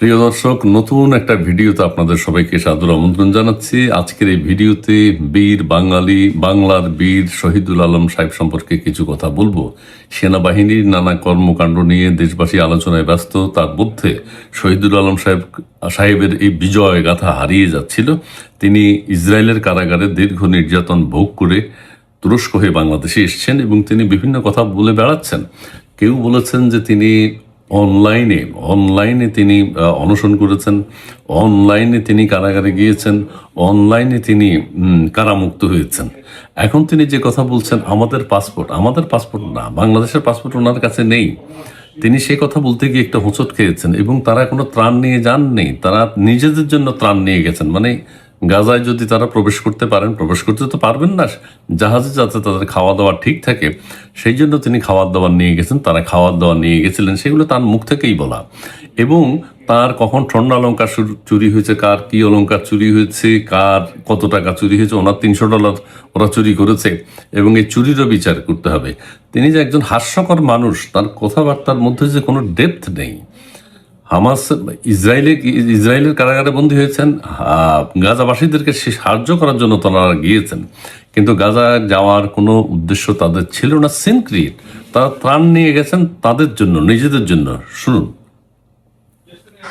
প্রিয় দর্শক, নতুন একটা ভিডিওতে আপনাদের সবাইকে সাদর আমন্ত্রণ জানাচ্ছি। আজকের এই ভিডিওতে বীর বাঙালি, বাংলার বীর শহীদুল আলম সাহেব সম্পর্কে কিছু কথা বলব। সেনাবাহিনীর নানা কর্মকাণ্ড নিয়ে দেশবাসী আলোচনায় ব্যস্ত, তার মধ্যে শহীদুল আলম সাহেব, সাহেবের এই বিজয় গাথা হারিয়ে যাচ্ছিল। তিনি ইসরায়েলের কারাগারে দীর্ঘ নির্যাতন ভোগ করে তুরস্ক হয়ে বাংলাদেশে এসছেন এবং তিনি বিভিন্ন কথা বলে বেড়াচ্ছেন। কেউ বলেছেন যে তিনি অনলাইনে অনলাইনে তিনি অনশন করেছেন, অনলাইনে তিনি কারাগারে গিয়েছেন, অনলাইনে তিনি কারামুক্ত হয়েছেন। এখন তিনি যে কথা বলছেন, আমাদের পাসপোর্ট আমাদের পাসপোর্ট না, বাংলাদেশের পাসপোর্ট ওনার কাছে নেই। তিনি সে কথা বলতে গিয়ে একটা হোঁচট খেয়েছেন এবং তারা কোনো ত্রাণ নিয়ে যাননি, তারা নিজেদের জন্য ত্রাণ নিয়ে গেছেন। মানে গাজায় যদি তারা প্রবেশ করতে পারেন, প্রবেশ করতে তো পারবেন না, জাহাজে যাতে তাদের খাওয়া দাওয়া ঠিক থাকে। সেই জন্য তিনি খাওয়ার দাওয়ার নিয়ে গেছেন, তারা খাওয়ার দাওয়া নিয়ে গেছিলেন, সেগুলো তার মুখ থেকেই বলা। এবং তার কখন স্বর্ণ অলঙ্কার চুরি হয়েছে, কার কি অলঙ্কার চুরি হয়েছে, কার কত টাকা চুরি হয়েছে, ওনার তিনশো ডলার ওরা চুরি করেছে, এবং এই চুরিরও বিচার করতে হবে। তিনি যে একজন হাস্যকর মানুষ, তার কথাবার্তার মধ্যে যে কোনো ডেপথ নেই। হামাস ইসরায়েলে ইসরায়েলের কারাগারে বন্দী হয়েছেন গাজাবাসীদেরকে সাহায্য করার জন্য তারা গিয়েছেন। কিন্তু গাজা যাওয়ার কোনো উদ্দেশ্য তাদের ছিল না। সিনক্রিয়েট তারা ত্রাণ নিয়ে গেছেন তাদের জন্য নিজেদের জন্য। শুনুন।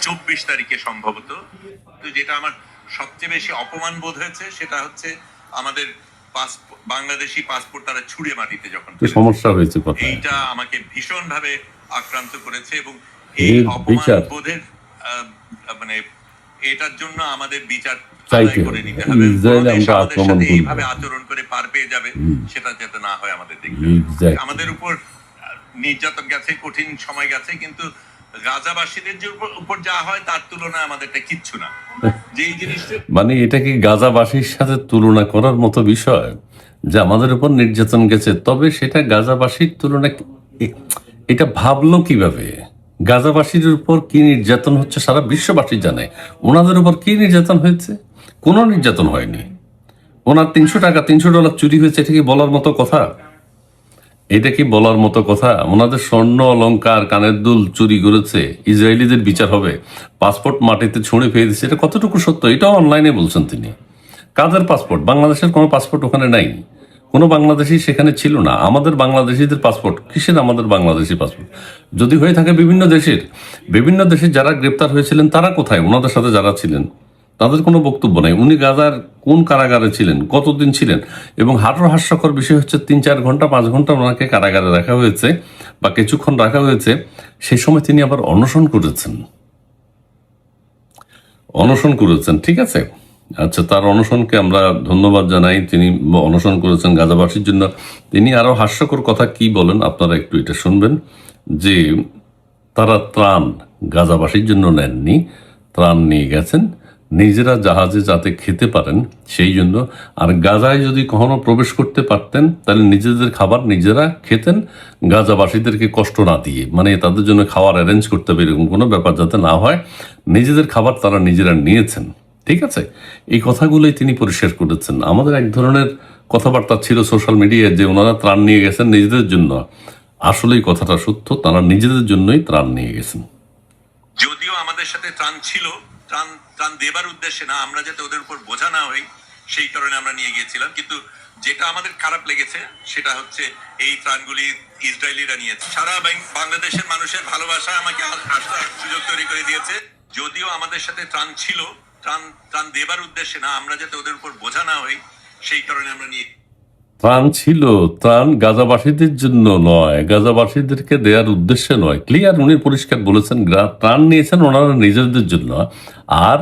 চব্বিশ তারিখে সম্ভবত যেটা আমার সবচেয়ে বেশি অপমান বোধ হয়েছে সেটা হচ্ছে আমাদের পাসপোর্ট বাংলাদেশি পাসপোর্ট তারা ছুঁড়ে মাটিতে যখন সমস্যা হয়েছে এইটা আমাকে ভীষণ ভাবে আক্রান্ত করেছে এবং এই অপমান বিচার। বোধের মানে এটার জন্য আমাদের বিচার চাইতে হবে। ইসরায়েলে আমরা আক্রমণ এইভাবে আচরণ করে পার পেয়ে যাবে সেটা যাতে না হয় আমাদের দেখতে আমাদের উপর নির্যাতন গেছে কঠিন সময় গেছে কিন্তু গাজাবাসীদের যে উপর- উপর যা হয় তার তুলনায় আমাদেরটা কিচ্ছু না। যেই জিনিসটা মানে এটা কি গাজাবাসীর সাথে তুলনা করার মতো বিষয়? যে আমাদের উপর নির্যাতন গেছে তবে সেটা গাজাবাসীর তুলনা এটা ভাবলো কীভাবে? গাজাবাসীর উপর কি নির্যাতন হচ্ছে সারা বিশ্ববাসী জানে। ওনাদের উপর কি নির্যাতন হয়েছে? কোনো নির্যাতন হয়নি। ওনার তিনশো টাকা, তিনশো ডলার চুরি হয়েছে, এটা কি বলার মতো কথা? এটা কি বলার মতো কথা? ওনাদের স্বর্ণ অলঙ্কার, কানের দুল চুরি করেছে, ইসরায়েলিদের বিচার হবে, পাসপোর্ট মাটিতে ছুঁড়ে ফেলে দিচ্ছে এটা কতটুকু সত্য? এটাও অনলাইনে বলছেন তিনি। কাদের পাসপোর্ট? বাংলাদেশের কোনো পাসপোর্ট ওখানে নাই। কোনো বাংলাদেশি সেখানে ছিল না। আমাদের বাংলাদেশিদের পাসপোর্ট কিসের আমাদের বাংলাদেশি পাসপোর্ট যদি হয়ে থাকে বিভিন্ন দেশের বিভিন্ন দেশের যারা গ্রেপ্তার হয়েছিলেন, তারা কোথায়? ওনাদের সাথে যারা ছিলেন, তাদের কোনো বক্তব্য নেই। উনি গাজার কোন কারাগারে ছিলেন, কতদিন ছিলেন? এবং হাটর হাস্যকর বিষয় হচ্ছে, তিন চার ঘণ্টা, পাঁচ ঘণ্টা ওনাকে কারাগারে রাখা হয়েছে বা কিছুক্ষণ রাখা হয়েছে। সেই সময় তিনি আবার অনশন করেছেন। অনশন করেছেন, ঠিক আছে? আচ্ছা তার অনশনকে আমরা ধন্যবাদ জানাই। তিনি অনশন করেছেন গাজাবাসীর জন্য। তিনি আরও হাস্যকর কথা কি বলেন, আপনারা একটু এটা শুনবেন। যে তারা ত্রাণ গাজাবাসীর জন্য নেননি, ত্রাণ নিয়ে গেছেন। নিজেরা জাহাজে যাতে খেতে পারেন, সেই জন্য। আর গাজায় যদি কখনো প্রবেশ করতে পারতেন, তাহলে নিজেদের খাবার নিজেরা খেতেন, গাজাবাসীদেরকে কষ্ট না দিয়ে। মানে তাদের জন্য খাবার অ্যারেঞ্জ করতে হবে, এরকম কোনো ব্যাপার যাতে না হয়। নিজেদের খাবার তারা নিজেরা নিয়েছেন। ঠিক আছে? এই কথাগুলোই তিনি পরিষ্কার করেছেন। আমাদের এক ধরনের কথাবার্তা ছিল সোশ্যাল মিডিয়ায় যে ওনারা ত্রাণ নিয়ে গেছেন নিজেদের জন্য। আসলেই কথাটা সত্য, তারা নিজেদের জন্যই ত্রাণ নিয়ে গেছেন। যদিও আমাদের সাথে ত্রাণ ছিল, ত্রাণ ত্রাণ দেবার উদ্দেশ্যে না, আমরা যাতে ওদের উপর বোঝা না হই সেই কারণে আমরা নিয়ে গিয়েছিলাম। কিন্তু যেটা আমাদের খারাপ লেগেছে, সেটা হচ্ছে এই ত্রাণগুলি ইসরায়েলিরা নিয়েছে। সারা বাংলাদেশের মানুষের ভালোবাসা আমাকে আসার সুযোগ তৈরি করে দিয়েছে। যদিও আমাদের সাথে ত্রাণ ছিল ত্রাণ ত্রাণ দেবার উদ্দেশ্যে না, আমরা যাতে ওদের উপর বোঝা না হই, সেই কারণে আমরা নিয়ে ত্রাণ ছিল, ত্রাণ গাজাবাসীদের জন্য নয়, গাজাবাসীদেরকে দেওয়ার উদ্দেশ্যে নয়। ক্লিয়ার উনি পরিষ্কার বলেছেন ত্রাণ নিয়েছেন ওনারা নিজেদের জন্য, আর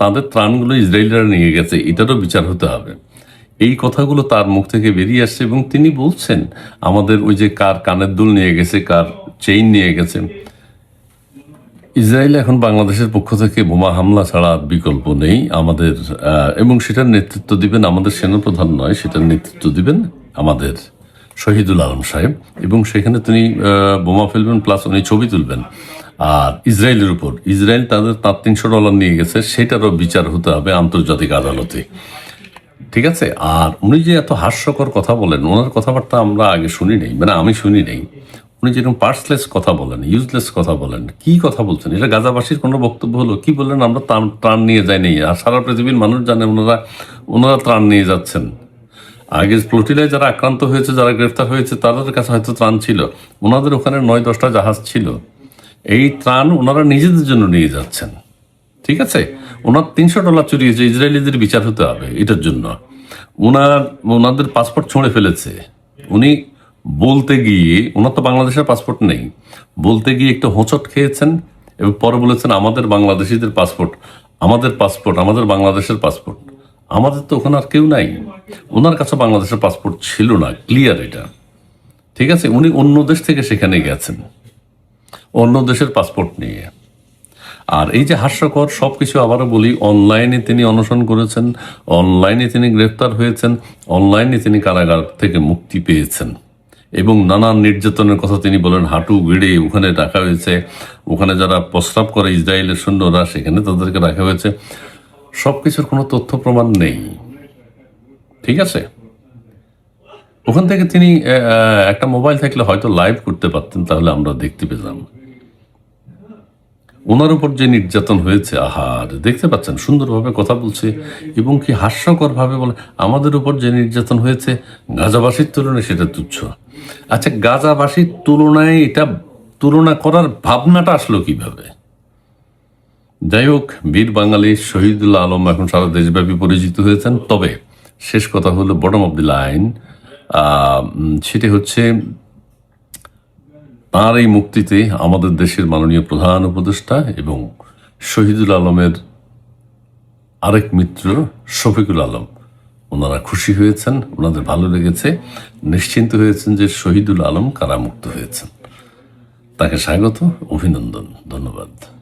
তাদের ত্রাণগুলো ইসরায়েলরা নিয়ে গেছে, এটারও বিচার হতে হবে। এই কথাগুলো তার মুখ থেকে বেরিয়ে আসছে এবং তিনি বলছেন, আমাদের ওই যে কার কানের দুল নিয়ে গেছে, কার চেইন নিয়ে গেছে ইসরায়েল এখন বাংলাদেশের পক্ষ থেকে বোমা হামলা ছাড়া বিকল্প নেই। আমাদের এবং সেটার নেতৃত্ব দিবেন আমাদের সেনাপ্রধান নয়, সেটার নেতৃত্ব দিবেন আমাদের শহীদুল আলম সাহেব। এবং সেখানে তিনি বোমা ফেলবেন প্লাস উনি ছবি তুলবেন। আর ইসরায়েলের উপর, ইসরায়েল তাদের তার তিনশো ডলার নিয়ে গেছে, সেটারও বিচার হতে হবে আন্তর্জাতিক আদালতে। ঠিক আছে? আর উনি যে এত হাস্যকর কথা বলেন, ওনার কথাবার্তা আমরা আগে শুনি নেই। মানে আমি শুনি নেই। উনি যেরকম পার্সলেস কথা বলেন ইউজলেস কথা বলেন, কি কথা বলছেন? এটা গাজাবাসীর কোনো বক্তব্য হলো? কি বললেন? আমরা ত্রাণ নিয়ে যাইনি আর সারা পৃথিবীর মানুষ জানে, ওনারা ওনারা ত্রাণ নিয়ে যাচ্ছেন। আগে ফ্লোটিলায় যারা আক্রান্ত হয়েছে, যারা গ্রেফতার হয়েছে, তাদের কাছে হয়তো ত্রাণ ছিল। ওনাদের ওখানে নয় দশটা জাহাজ ছিল। এই ত্রাণ ওনারা নিজেদের জন্য নিয়ে যাচ্ছেন। ঠিক আছে? ওনার তিনশো ডলার চুরি হয়েছে, ইসরায়েলিদের বিচার হতে হবে এটার জন্য। ওনার, ওনাদের পাসপোর্ট ছুঁড়ে ফেলেছে। উনি বলতে গিয়ে ওনার তো বাংলাদেশের পাসপোর্ট নেই, বলতে গিয়ে একটু হোঁচট খেয়েছেন এবং পরে বলেছেন, আমাদের বাংলাদেশিদের পাসপোর্ট আমাদের পাসপোর্ট আমাদের বাংলাদেশের পাসপোর্ট আমাদের তো ওখানে আর কেউ নাই। ওনার কাছে বাংলাদেশের পাসপোর্ট ছিল না ক্লিয়ার এটা। ঠিক আছে? উনি অন্য দেশ থেকে সেখানে গেছেন, অন্য দেশের পাসপোর্ট নিয়ে। আর এই যে হাস্যকর সব কিছু আবারও বলি অনলাইনে তিনি অনশন করেছেন অনলাইনে তিনি গ্রেফতার হয়েছেন অনলাইনে তিনি কারাগার থেকে মুক্তি পেয়েছেন। এবং নানান নির্যাতনের কথা তিনি বলেন, হাঁটু গেড়ে ওখানে রাখা হয়েছে। ওখানে যারা প্রস্রাব করে ইসরায়েলের সৈন্যরা, সেখানে তাদেরকে রাখা হয়েছে। সব কিছুর কোনো তথ্য প্রমাণ নেই। ঠিক আছে? ওখান থেকে তিনি একটা মোবাইল থাকলে হয়তো লাইভ করতে পারতেন, তাহলে আমরা দেখতে পেতাম। ওনার উপর যে নির্যাতন হয়েছে, আহার, দেখতে পাচ্ছেন, সুন্দরভাবে কথা বলছে এবং কি হাস্যকর ভাবে বলে, আমাদের উপর যে নির্যাতন হয়েছে, গাজাবাসীর তুলনায় সেটা তুচ্ছ। আচ্ছা গাজাবাসীর তুলনায় এটা তুলনা করার ভাবনাটা আসলো কীভাবে? যাই হোক, বীর বাঙালি শহীদুল্লাহ আলম এখন সারা দেশব্যাপী পরিচিত হয়েছেন। তবে শেষ কথা হলো বটম অব দি লাইন সেটি হচ্ছে তার এই মুক্তিতে আমাদের দেশের মাননীয় প্রধান উপদেষ্টা এবং শহীদুল আলমের আরেক মিত্র, শফিকুল আলম। ওনারা খুশি হয়েছেন, ওনাদের ভালো লেগেছে। নিশ্চিন্ত হয়েছেন যে শহীদুল আলম কারামুক্ত হয়েছেন। তাকে স্বাগত, অভিনন্দন, ধন্যবাদ।